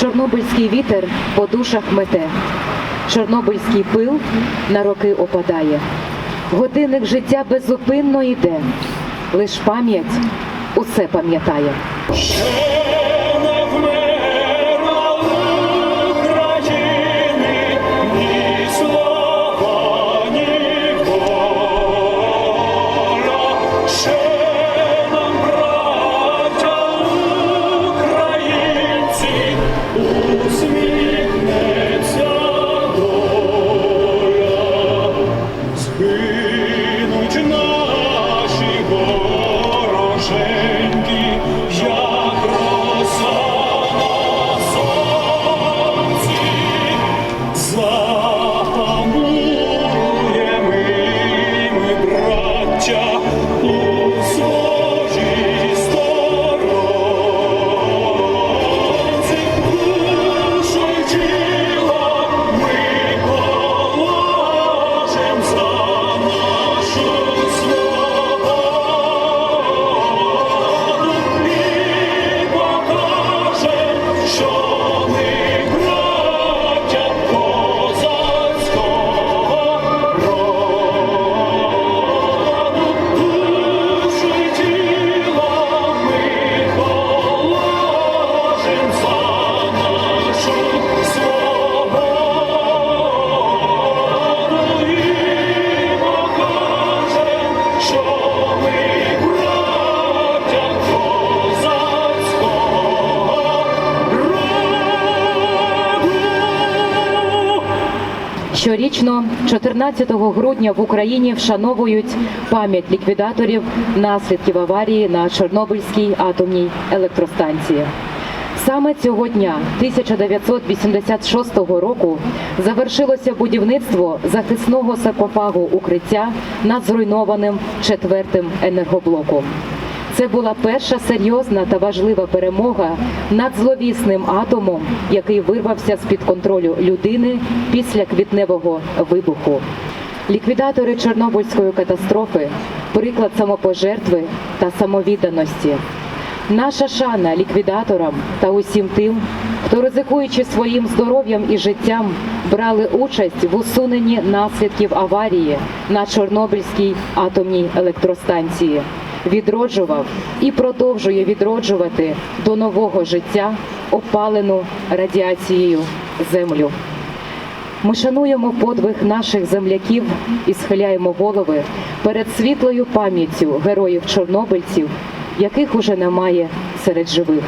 Чорнобильський вітер по душах мете, Чорнобильський пил на роки опадає. Годинник життя безупинно йде, лиш пам'ять усе пам'ятає. 家。Щорічно, 14 грудня в Україні вшановують пам'ять ліквідаторів наслідків аварії на Чорнобильській атомній електростанції. Саме цього дня 1986 року завершилося будівництво захисного саркофагу укриття над зруйнованим четвертим енергоблоком. Це була перша серйозна та важлива перемога над зловісним атомом, який вирвався з-під контролю людини після квітневого вибуху. Ліквідатори Чорнобильської катастрофи приклад самопожертви та самовідданості. Наша шана ліквідаторам та усім тим, хто ризикуючи своїм здоров'ям і життям, брали участь в усуненні наслідків аварії на Чорнобильській атомній електростанції, відроджував і продовжує відроджувати до нового життя опалену радіацією землю. Ми шануємо подвиг наших земляків і схиляємо голови перед світлою пам'яттю героїв-чорнобильців, яких уже немає серед живих.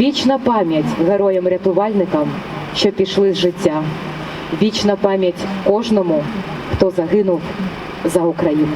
Вічна пам'ять героям-рятувальникам, що пішли з життя. Вічна пам'ять кожному, хто загинув за Україну.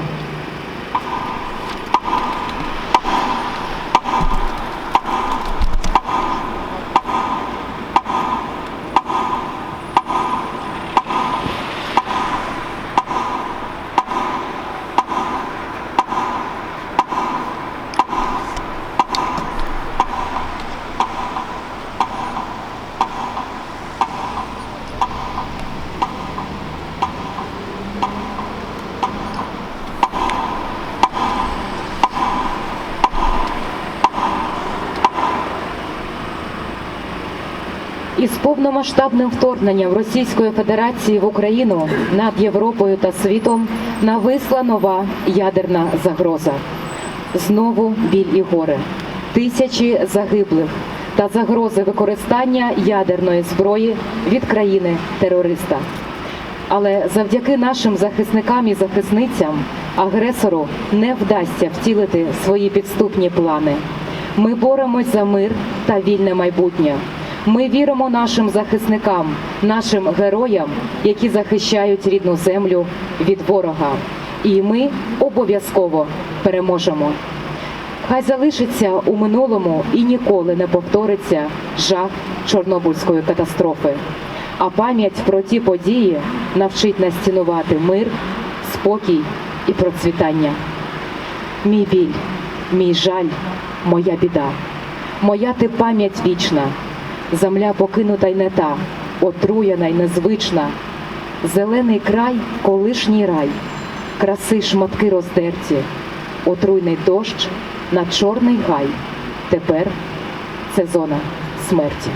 Із повномасштабним вторгненням Російської Федерації в Україну над Європою та світом нависла нова ядерна загроза. Знову біль і горе, тисячі загиблих та загрози використання ядерної зброї від країни терориста. Але завдяки нашим захисникам і захисницям агресору не вдасться втілити свої підступні плани. Ми боремось за мир та вільне майбутнє. Ми віримо нашим захисникам, нашим героям, які захищають рідну землю від ворога. І ми обов'язково переможемо. Хай залишиться у минулому і ніколи не повториться жах Чорнобильської катастрофи. А пам'ять про ті події навчить нас цінувати мир, спокій і процвітання. Мій біль, мій жаль, моя біда, моя ти пам'ять вічна, земля покинута й не та, отруєна й незвична, зелений край, колишній рай, краси шматки роздерті, отруйний дощ на чорний гай. Тепер це зона смерті.